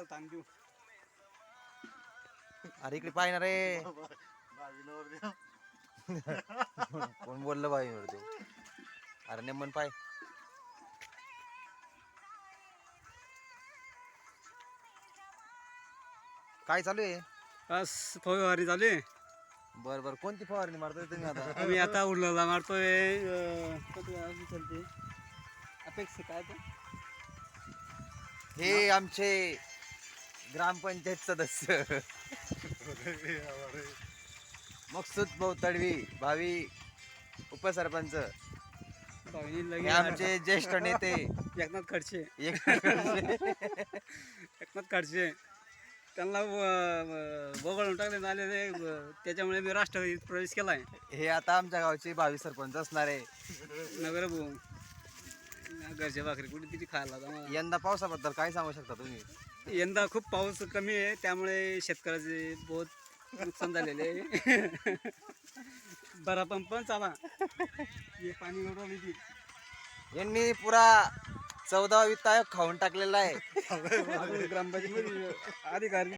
डोक्याला ताण देऊ अरे इकडे पाहिजे रे. कोण बोललं बाई अरे नेमन पाय. काय चालू आहे? बस फवारी चालू आहे. बर बर. कोणती फवारणी मारतोय तुम्ही आता? आम्ही आता उरलेला मारतोय अं, कोणती अजून चालते. अपेक्षा काय ते हे आमचे ग्रामपंचायत सदस्य. मकसूद भाऊ तडवी भावी उपसरपंच. हे आमचे ज्येष्ठ नेते. एकनाथ खडसे. एक एकनाथ खडसे. त्यांना बोगळून टाकले आलेले त्याच्यामुळे मी राष्ट्रवादीत प्रवेश केलाय. हे आता आमच्या गावचे भावी सरपंच असणार आहे. नगर घरच्या भाकरी कुठेतरी खायला आता मला. यंदा पावसाबद्दल काय सांगू शकता तुम्ही? यंदा खूप पाऊस कमी आहे त्यामुळे शेतकऱ्याचे बहुत नुकसान झालेले आहे. बरा पण पण चाला. हे पाणी उडवली ती यांनी पुरा चौदा वित्त आयोग खाऊन टाकलेला आहे. ग्रामपंचायत अधिकारी.